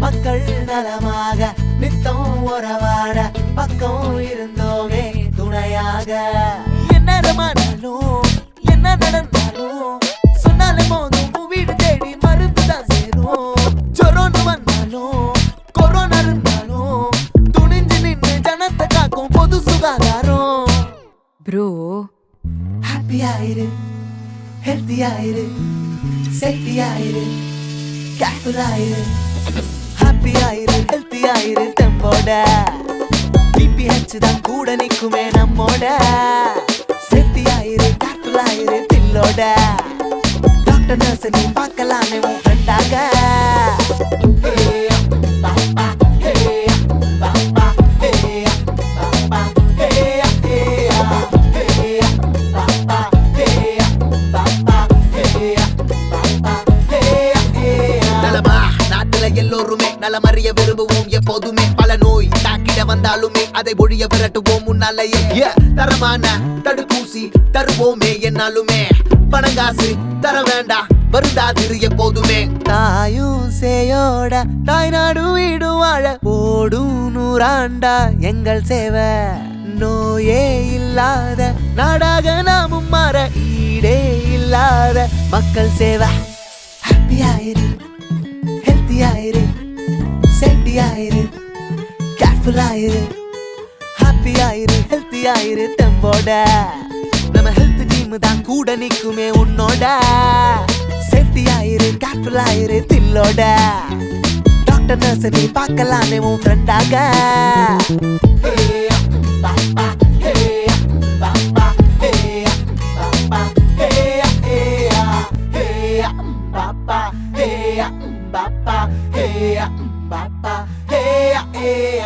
மக்கள் நலமாக நித்தம் உறவாட பக்கம் இருந்தோமே துணையாக. ப்ரோ ஹாப்பியாயிரு ஹெல்த்தியாயிரு செல்ஃபியாயிரு இரு ஹாப்பியாயிரு ஹெல்த்தியாயிரு கேர்ஃபுல்லா தெம்போட பிபிஹெச் தான் கூட நிற்குமே நம்மோட. செல்ஃபியாயிரு இரு கேர்ஃபுல்லா தில்லோட டாக்டர் நர்ஸ் நீ பார்க்க எல்லோருமே நலமறிய விரும்புவோம் எப்போதுமே பல நோய் தாக்கிட வந்தாலுமே அதை ஒழிய விரட்டுவோம் முன்னாலேயே. தரமான தடுப்பூசி தருவோமே என்னாலுமே. பணங்காசு தர வேண்டாம் வருந்தாதிரு எப்போதுமே. தாயும் சேயோட தாய் நாடு வீடு வாழ ஓடும் நூறாண்டா எங்கள் சேவை. நோயே இல்லாத நாடாக நாமும் மாற ஈடே இல்லாத மக்கள் சேவை. ஹாப்பியாயிரு ஹெல்த்தியாயிரு ஹெல்த்தியா கேர்ஃபுல் ஆயிரு. ஹாப்பி ஆயிரு ஹெல்த்தி ஆயிரு இரு தெம்போட. நம்ம ஹெல்த் டீம் தான் கூட நிக்குமே உன்னோட. சேஃப்டி ஆயிரு கேர்ஃபுல் ஆயிரு தில்லோட. டாக்டர் நர்ஸ் நீ பார்க்கலாமே உன் ஃப்ரெண்டாக Bapa, hey ya, hey ya, 바빠. 해야 해